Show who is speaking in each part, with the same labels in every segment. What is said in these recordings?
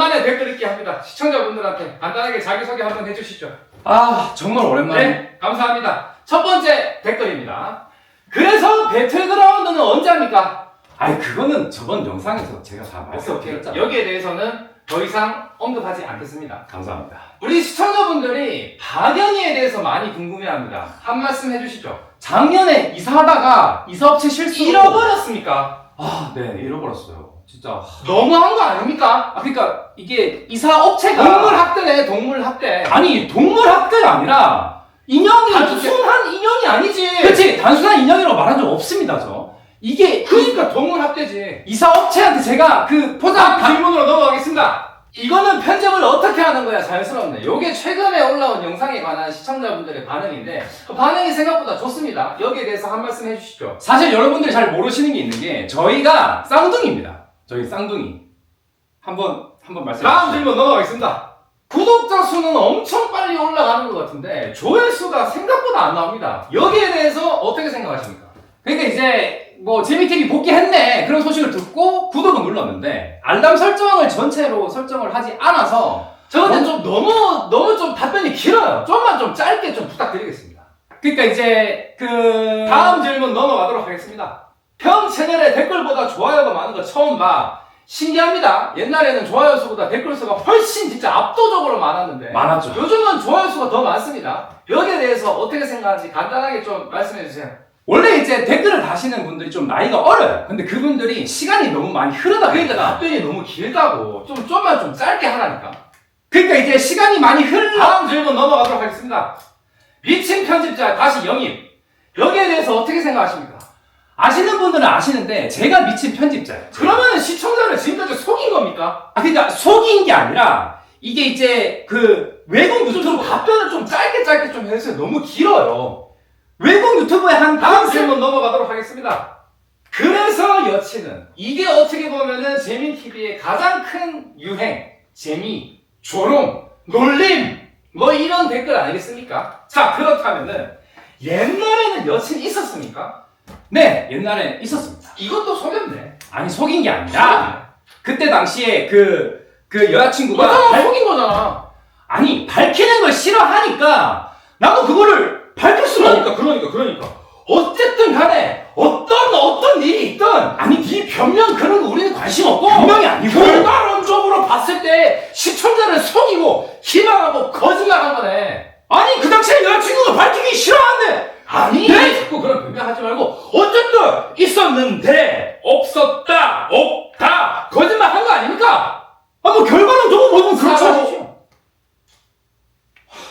Speaker 1: 오랜만에 댓글 읽기 합니다. 시청자분들한테 간단하게 자기소개 한번 해주시죠.
Speaker 2: 아 정말 오랜만에
Speaker 1: 네, 감사합니다. 첫 번째 댓글입니다. 그래서 배틀그라운드는 언제 합니까?
Speaker 2: 아니 그거는 저번 영상에서 제가 다. 말씀드렸잖아요
Speaker 1: 여기에 대해서는 더 이상 언급하지 않겠습니다.
Speaker 2: 감사합니다
Speaker 1: 우리 시청자분들이 박연희에 대해서 많이 궁금해합니다. 한 말씀 해주시죠.
Speaker 2: 작년에 이사하다가 이사업체 실수로
Speaker 1: 잃어버렸습니까?
Speaker 2: 아 네 잃어버렸어요 진짜
Speaker 1: 너무한 거 아닙니까?
Speaker 2: 아 그러니까 이게 이사 업체가
Speaker 1: 동물 학대네, 동물 학대.
Speaker 2: 아니 동물 학대가 아니라 인형이
Speaker 1: 단순한 인형이 아니지.
Speaker 2: 그치 단순한 인형이라고 말한 적 없습니다 저 이게
Speaker 1: 그러니까 동물 학대지.
Speaker 2: 이사 업체한테 제가 그 포장
Speaker 1: 다음 질문으로 넘어가겠습니다. 이거는 편집을 어떻게 하는 거야 자연스럽네. 요게 최근에 올라온 영상에 관한 시청자분들의 반응인데 그 반응이 생각보다 좋습니다. 여기에 대해서 한 말씀 해주시죠.
Speaker 2: 사실 여러분들이 잘 모르시는 게 있는 게 저희가 쌍둥이입니다. 저희 쌍둥이. 한번 한번 말씀해
Speaker 1: 다음
Speaker 2: 주시죠.
Speaker 1: 질문 넘어가겠습니다. 구독자 수는 엄청 빨리 올라가는 것 같은데 조회수가 생각보다 안 나옵니다. 여기에 대해서 어떻게 생각하십니까?
Speaker 2: 그러니까 이제 뭐 재미TV 복귀했네 그런 소식을 듣고 구독을 눌렀는데 알람 설정을 전체로 설정을 하지 않아서
Speaker 1: 저는 좀 너무 너무 좀 답변이 길어요. 좀만 좀 짧게 좀 부탁드리겠습니다.
Speaker 2: 그러니까 이제 그
Speaker 1: 다음 질문 넘어가도록 하겠습니다. 형 채널에 댓글보다 좋아요가 많은 거 처음 봐. 신기합니다. 옛날에는 좋아요 수보다 댓글 수가 훨씬 진짜 압도적으로 많았는데
Speaker 2: 많았죠.
Speaker 1: 요즘은 좋아요 수가 더 많습니다. 여기에 대해서 어떻게 생각하는지 간단하게 좀 말씀해 주세요.
Speaker 2: 원래 이제 댓글을 다시는 분들이 좀 나이가 어려요. 근데 그분들이 시간이 너무 많이 흐르다
Speaker 1: 그러니까
Speaker 2: 보니까
Speaker 1: 답변이 너무 길다고 좀 좀만 좀 짧게 하라니까.
Speaker 2: 그러니까 이제 시간이 많이 흘러
Speaker 1: 다음 질문 넘어가도록 하겠습니다. 미친 편집자 다시 영입. 여기에 대해서 어떻게 생각하십니까?
Speaker 2: 아시는 분들은 아시는데 제가 미친 편집자예요.
Speaker 1: 그러면 시청자를 지금까지 속인 겁니까?
Speaker 2: 아 그러니까 속인 게 아니라 이게 이제 그 외국
Speaker 1: 좀,
Speaker 2: 유튜브
Speaker 1: 좀 답변을 좀 짧게 짧게 좀 해주세요. 너무 길어요.
Speaker 2: 외국 유튜브의 한
Speaker 1: 다음
Speaker 2: 컨셉-
Speaker 1: 질문 넘어가도록 하겠습니다. 그래서 여친은 이게 어떻게 보면은 재민TV의 가장 큰 유행, 재미, 조롱, 놀림 뭐 이런 댓글 아니겠습니까? 자 그렇다면은 옛날에는 여친 있었습니까?
Speaker 2: 네 옛날에 있었습니다.
Speaker 1: 이것도 속였네.
Speaker 2: 아니 속인 게 아니라 그때 당시에 그 그 여자친구가 발-
Speaker 1: 속인 거잖아.
Speaker 2: 아니 밝히는 걸 싫어하니까 나도 그거를 밝힐 수가 없.
Speaker 1: 그러니까 그러니까 그러니까 어쨌든 간에 어떤 어떤 일이 있든 아니 네 변명 그런 거 우리는 관심 없고
Speaker 2: 분명히 아니고
Speaker 1: 때 속이고 희망하고 거짓말한 거네.
Speaker 2: 아니 그 당시에 여자친구가 밝히기 싫어하는데
Speaker 1: 아니
Speaker 2: 네?
Speaker 1: 자꾸 그런 변명하지 말고 어쨌든 있었는데 없었다 없다 거짓말 한 거 아닙니까?
Speaker 2: 아 뭐 결과는 저거 보면 그렇죠.
Speaker 1: 사과하십시오.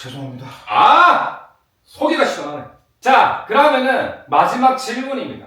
Speaker 2: 죄송합니다.
Speaker 1: 아 속이가 시원하네. 자 그러면은 마지막 질문입니다.